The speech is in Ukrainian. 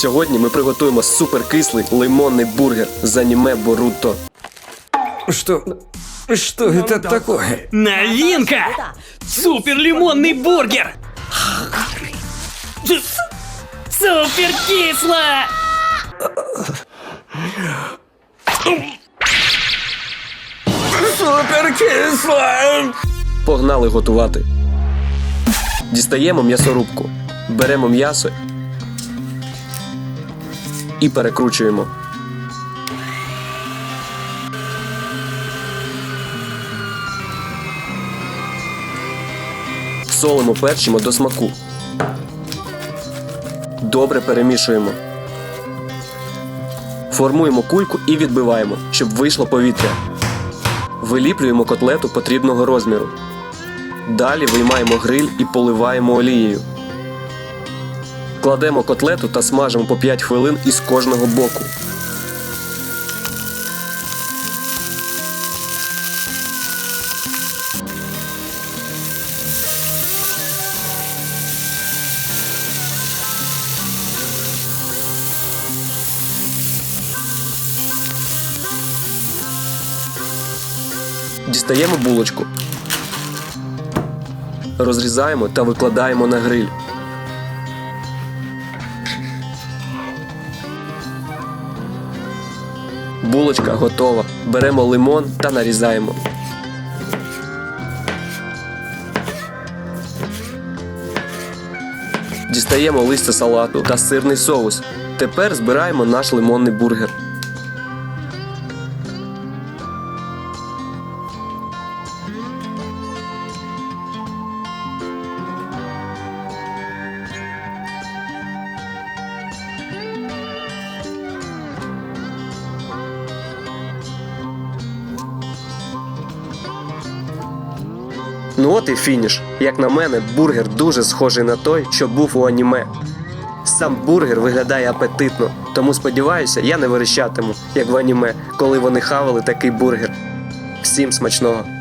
Сьогодні ми приготуємо суперкислий лимонний бургер з аніме Боруто. Что... Что это такое? Новинка! Супер лимонный бургер! Супер кисло! Супер кисло! Погнали готувати. Дістаємо м'ясорубку. Беремо м'ясо і перекручуємо. Солимо перчимо до смаку. Добре перемішуємо. Формуємо кульку і відбиваємо, щоб вийшло повітря. Виліплюємо котлету потрібного розміру. Далі виймаємо гриль і поливаємо олією. Кладемо котлету та смажимо по 5 хвилин із кожного боку. Дістаємо булочку. Розрізаємо та викладаємо на гриль. Булочка готова. Беремо лимон та нарізаємо. Дістаємо листя салату та сирний соус. Тепер збираємо наш лимонний бургер. Ну от і фініш. Як на мене, бургер дуже схожий на той, що був у аніме. Сам бургер виглядає апетитно, тому сподіваюся, я не верещатиму, як в аніме, коли вони хавали такий бургер. Всім смачного!